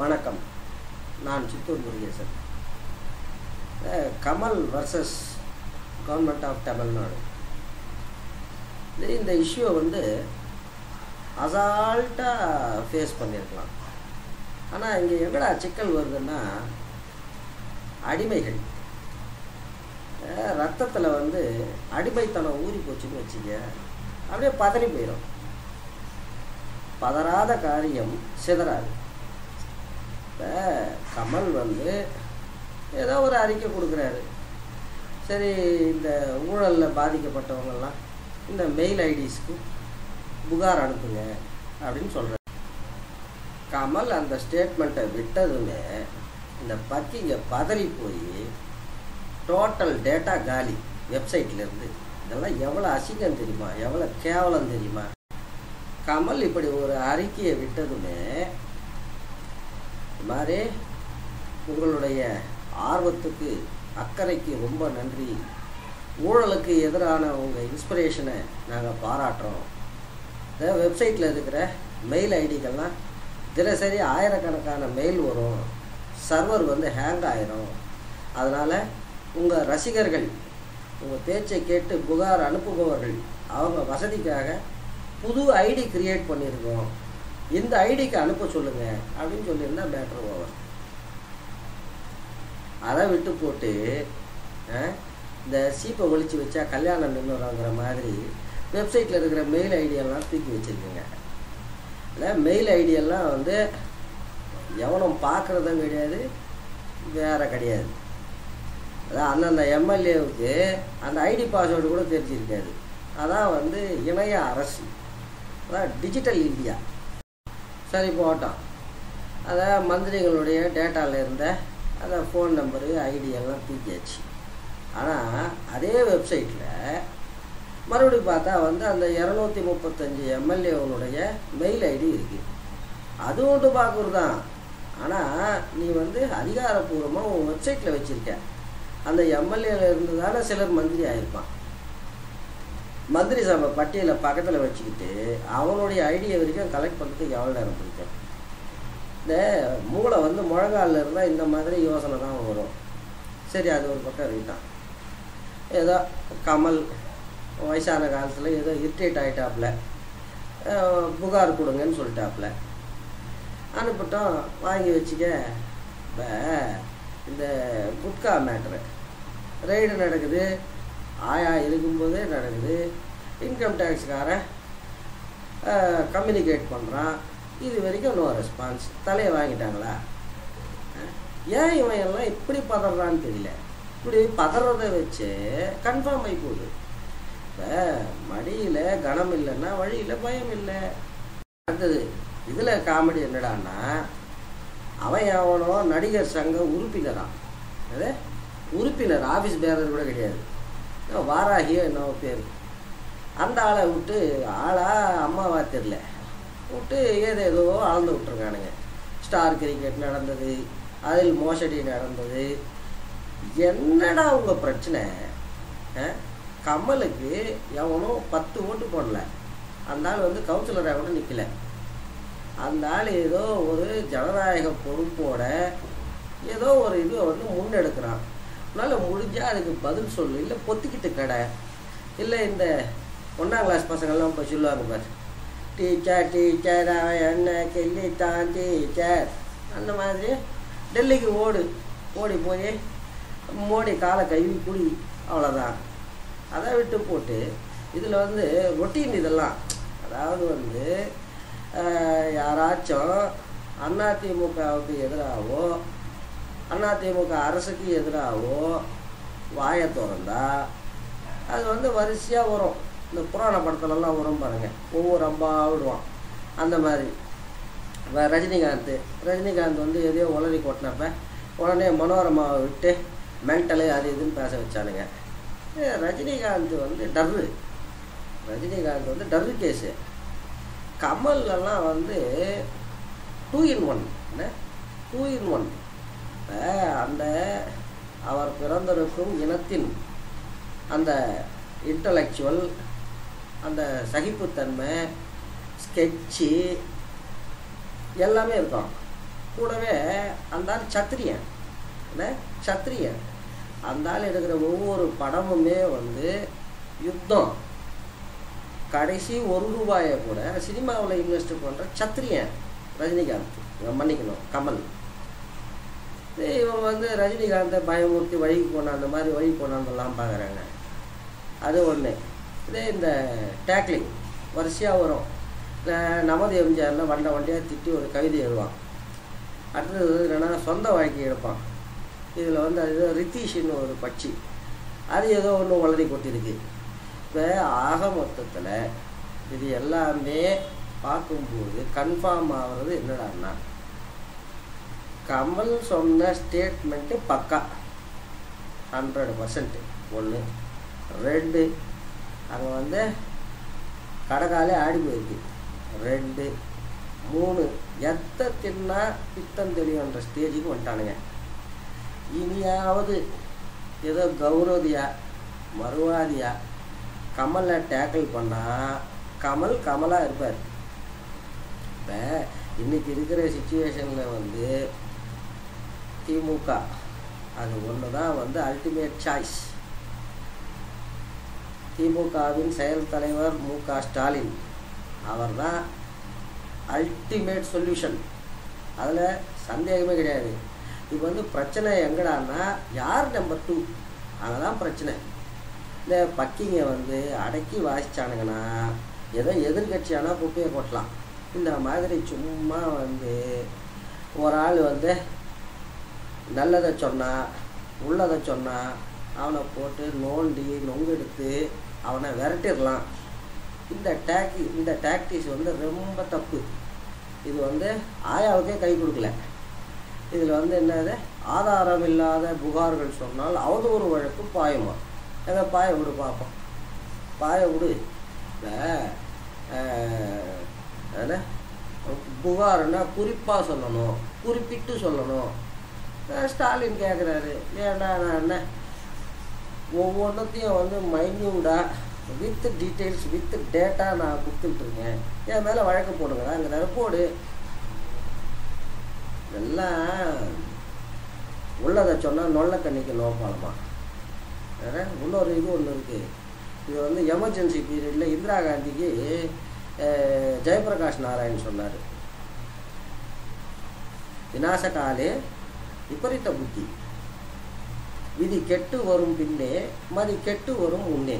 வணக்கம். நான் Chittoor Murugesan. Kamal versus government of Tamil Nadu இந்த இஷ்யூவை வந்து அசால்ட்டாக ஃபேஸ் பண்ணியிருக்கலாம் ஆனால் இங்கே எங்கடா சிக்கல் வருதுன்னா அடிமைகள். ரத்தத்தில் வந்து அடிமைத்தனம் ஊறி போச்சுன்னு வச்சுக்க அப்படியே பதறி போயிடும் பதறாத காரியம் சிதறாது. இப்போ கமல் வந்து ஏதோ ஒரு அறிக்கை கொடுக்குறாரு. சரி இந்த ஊழலில் பாதிக்கப்பட்டவங்கெல்லாம் இந்த மெயில் ஐடிஸ்க்கு புகார் அனுப்புங்க அப்படின்னு சொல்கிறார் கமல் அந்த ஸ்டேட்மெண்ட்டை விட்டதுமே இந்த பத்திங்க பதறி போய் டோட்டல் டேட்டா காலி வெப்சைட்லேருந்து இதெல்லாம் எவ்வளோ அசிங்கம் தெரியுமா? எவ்வளோ கேவலம் தெரியுமா? கமல் இப்படி ஒரு அறிக்கையை விட்டதுமே இது மாதிரி உங்களுடைய ஆர்வத்துக்கு அக்கறைக்கு ரொம்ப நன்றி. ஊழலுக்கு எதிரான உங்கள் இன்ஸ்பிரேஷனை நாங்கள் பாராட்டுறோம். இந்த வெப்சைட்டில் இருக்கிற மெயில் ஐடிக்கெல்லாம் தினசரி ஆயிரக்கணக்கான மெயில் வரும். சர்வர் வந்து ஹேங் ஆயிரும். அதனால் உங்கள் ரசிகர்கள் உங்கள் பேச்சை கேட்டு புகார் அனுப்புபவர்கள் அவங்க வசதிக்காக புது ஐடி கிரியேட் பண்ணியிருக்கோம். இந்த ஐடிக்கு அனுப்ப சொல்லுங்க அப்படின்னு சொல்லியிருந்தா பேட்டர் ஓவர் அதை விட்டு போட்டு இந்த சீப்பை ஒழிச்சு வச்சா கல்யாணம் நின்றுறாங்கிற மாதிரி வெப்சைட்டில் இருக்கிற மெயில் ஐடியெல்லாம் தூக்கி வச்சுருக்குங்க. இல்லை மெயில் ஐடியெல்லாம் வந்து எவனும் பார்க்குறதும் கிடையாது வேற கிடையாது. அதான் அந்தந்த எம்எல்ஏவுக்கு அந்த ஐடி பாஸ்வேர்டு கூட தெரிஞ்சிருக்காது. அதான் வந்து இணைய அரசு. அதான் டிஜிட்டல் இந்தியா சரி போட்டோம். அதான் மந்திரிகளுடைய டேட்டாவில் இருந்த அந்த ஃபோன் நம்பரு ஐடியெல்லாம் தூக்கியாச்சு. ஆனால் அதே வெப்சைட்டில் மறுபடியும் பார்த்தா வந்து அந்த இரநூத்தி முப்பத்தஞ்சு எம்எல்ஏவனுடைய மெயில் ஐடி இருக்குது அது ஒன்று பார்க்குறது தான். ஆனால் நீ வந்து அதிகாரப்பூர்வமாக உன் வெப்சைட்டில் வச்சுருக்க. அந்த எம்எல்ஏல இருந்து தானே சிலர் மந்திரி ஆகிருப்பான் மந்திரி சபை பட்டியலை பக்கத்தில் வச்சுக்கிட்டு அவனுடைய ஐடியை வரைக்கும் கலெக்ட் பண்ணுறதுக்கு எவ்வளோ நேரம் பிடிக்கும்? இந்த மூளை வந்து முழங்காலில் இருந்தால் இந்த மாதிரி யோசனை தான் வரும். சரி அது ஒரு பக்கம் இருக்கட்டும் ஏதோ கமல் வயசான காலத்தில் ஏதோ இரிட்டேட் ஆகிட்டாப்புல புகார் கொடுங்கன்னு சொல்லிட்டாப்புல அனுப்பிட்டோம் வாங்கி வச்சுக்க. இப்போ இந்த குட்கா மேட்ரு ரெய்டு நடக்குது. ஆயா இருக்கும்போதே நடக்குது. இன்கம் டேக்ஸ்கார கம்யூனிகேட் பண்ணுறான் இது வரைக்கும் நோ ரெஸ்பான்ஸ் தலையை வாங்கிட்டாங்களா? ஏன் இவன் எல்லாம் இப்படி பதறான்னு தெரியல. இப்படி பதறதை வச்சு கன்ஃபார்ம் ஆகி போகுது. இப்போ மடியில் கனம் இல்லைன்னா வழியில் பயம் இல்லை. அடுத்தது இதில் காமெடி என்னடான்னா அவன் எவனோ நடிகர் சங்க உறுப்பினரான் அது? உறுப்பினர் ஆஃபீஸ் பேரர் கூட கிடையாது. வாராகியோ என்னவோ பேர். அந்த ஆளை விட்டு ஆளா அம்மாவா தெரில விட்டு ஏதோ ஏதோ அளந்து விட்டுருக்கானுங்க. ஸ்டார் கிரிக்கெட் நடந்தது அதில் மோசடி நடந்தது. என்னடா உங்கள் பிரச்சனை? கமலுக்கு எவனும் பத்து ஓட்டு போடல. அந்த ஆள் வந்து கவுன்சிலராக கூட நிற்கல அந்த ஆள் ஏதோ ஒரு ஜனநாயக பொறுப்போட ஏதோ ஒரு இதுவை வந்து முன்னெடுக்கிறான். உன்னால் முடிஞ்சால் அதுக்கு பதில் சொல்லு. இல்லை பொத்திக்கிட்டு கடை. இல்லை இந்த ஒன்றாம் கிளாஸ் பசங்கள்லாம் இப்போ சொல்லுவாங்க பாரு. டீச்சர் டீச்சர் அவன் என்ன கிள்ளித்தான் டீச்சர் அந்த மாதிரி. டெல்லிக்கு ஓடு. ஓடி போய் மோடி காலை கழுவி குடி. அவ்வளோதான் அதை விட்டு போட்டு இதில் வந்து ரொட்டீன் இதெல்லாம். அதாவது வந்து யாராச்சும் அதிமுகவுக்கு எதிராகவோ அதிமுக அரசுக்கு எதிராகவோ வாயை திறந்தா அது வந்து வரிசையாக வரும். இந்த புராண படத்துலலாம் வரும் பாருங்கள் ஒவ்வொரு அம்பா விடுவான். அந்த மாதிரி. இப்போ ரஜினிகாந்த். ரஜினிகாந்த் வந்து எதையோ உளறி கொட்டினப்ப உடனே மனோரமாவை விட்டு மென்டலு அது இதுன்னு பேச வச்சானுங்க. ரஜினிகாந்த் வந்து டர்ரு. ரஜினிகாந்த் வந்து டர்ரு கேஸு. கமல்லலாம் வந்து டூ இன் ஒன். என்ன? Two in one. அந்த அவர் பிறந்திருக்கும் இனத்தின் அந்த இன்டலெக்சுவல் அந்த சகிப்புத்தன்மை ஸ்கெட்சு எல்லாமே இருக்கும். கூடவே அந்த ஆள் சத்திரியன். என்ன? சத்திரியன். அந்த ஆள் எடுக்கிற ஒவ்வொரு படமுமே வந்து யுத்தம். கடைசி ஒரு ரூபாயை கூட சினிமாவில் இன்வெஸ்ட் பண்ணுற சத்திரியன் ரஜினிகாந்த். மன்னிக்கணும் கமல். இது இவன் வந்து ரஜினிகாந்தை பயமுறுத்தி வழிக்கு கொண்டாந்த மாதிரி வழி போனான்லாம் பார்க்குறாங்க அது ஒன்று இதே இந்த டேக்லிங் வரிசையாக வரும். நமது எம்ஜிஆரில் வண்ட வண்டியாக திட்டி ஒரு கவிதை எழுவான் அடுத்தது என்னென்னா சொந்த வாழ்க்கை எடுப்பான். இதில் வந்து அது ரித்தீஷ்னு ஒரு பட்சி. அது ஏதோ ஒன்று வளரி கொட்டிருக்கு இப்போ ஆக மொத்தத்தில் இது எல்லாமே பார்க்கும்போது கன்ஃபார்ம் ஆகிறது என்னடான்னா கமல் சொன்ன ஸ்டேட்மெண்ட்டு பக்கா. ஹண்ட்ரட் பர்சன்ட்டு ஒன்று ரெண்டு. அங்கே வந்து கடைக்காலே ஆடி போயிருக்கு. ரெண்டு. மூணு. எத்த தின்னா பித்தம் தெளிவுன்ற ஸ்டேஜுக்கு வந்துட்டானுங்க. இனியாவது ஏதோ கௌரவதியா மறுவாதியா கமலை டேக்கிள் பண்ணால் கமல் கமலாக இருப்பார். இப்போ இன்னைக்கு இருக்கிற சுச்சுவேஷனில் வந்து திமுக. அது ஒன்று தான் வந்து அல்டிமேட் சாய்ஸ் திமுகவின் செயல் தலைவர் மு க. ஸ்டாலின். அவர் தான் அல்டிமேட் சொல்யூஷன் அதில் சந்தேகமே கிடையாது. இப்போ வந்து பிரச்சனை எங்கடான்னா யார் நம்பர் டூ அதுதான் பிரச்சனை. இந்த பக்கிங்க வந்து அடக்கி வாசிச்சானுங்கன்னா ஏதோ எதிர்கட்சியானா குப்பையை கொட்டலாம். இந்த மாதிரி சும்மா வந்து ஒரு ஆள் வந்து நல்லதை சொன்னால் உள்ளதை சொன்னால் அவனை போட்டு நோண்டி நொங்கெடுத்து அவனை விரட்டிடலாம். இந்த டேக்கி இந்த டாக்டிஸ் வந்து ரொம்ப தப்பு. இது வந்து ஆயாவுக்கே கை கொடுக்கல. இதில் வந்து என்னது? ஆதாரம் இல்லாத புகார்கள் சொன்னால் அவதூறு வழக்கு பாயமா? எங்க பாய விடு பார்ப்போம் பாய விடு. இல்லை என்ன புகார்னா குறிப்பாக சொல்லணும். குறிப்பிட்டு சொல்லணும். ஸ்டாலின் கேட்குறாரு ஏன்டா நான் என்ன? ஒவ்வொன்றத்தையும் வந்து மைன்யூடாக வித் டீட்டெயில்ஸ் வித் டேட்டா நான் கொடுத்துட்ருக்கேன் என் மேலே வழக்கு போடுங்கடா அங்கே போடு. எல்லாம் உள்ளதை சொன்னால் நொல்ல கண்ணிக்கு நோப்பாலமா வேற இன்னொரு இது ஒன்று இருக்குது இது வந்து எமர்ஜென்சி பீரியடில் இந்திரா காந்திக்கு ஜெயபிரகாஷ் நாராயண் சொன்னார். விநாசகாலே விபரீத புத்தி. விதி கெட்டு வரும் பின்னே மதி கெட்டு வரும் முன்னே.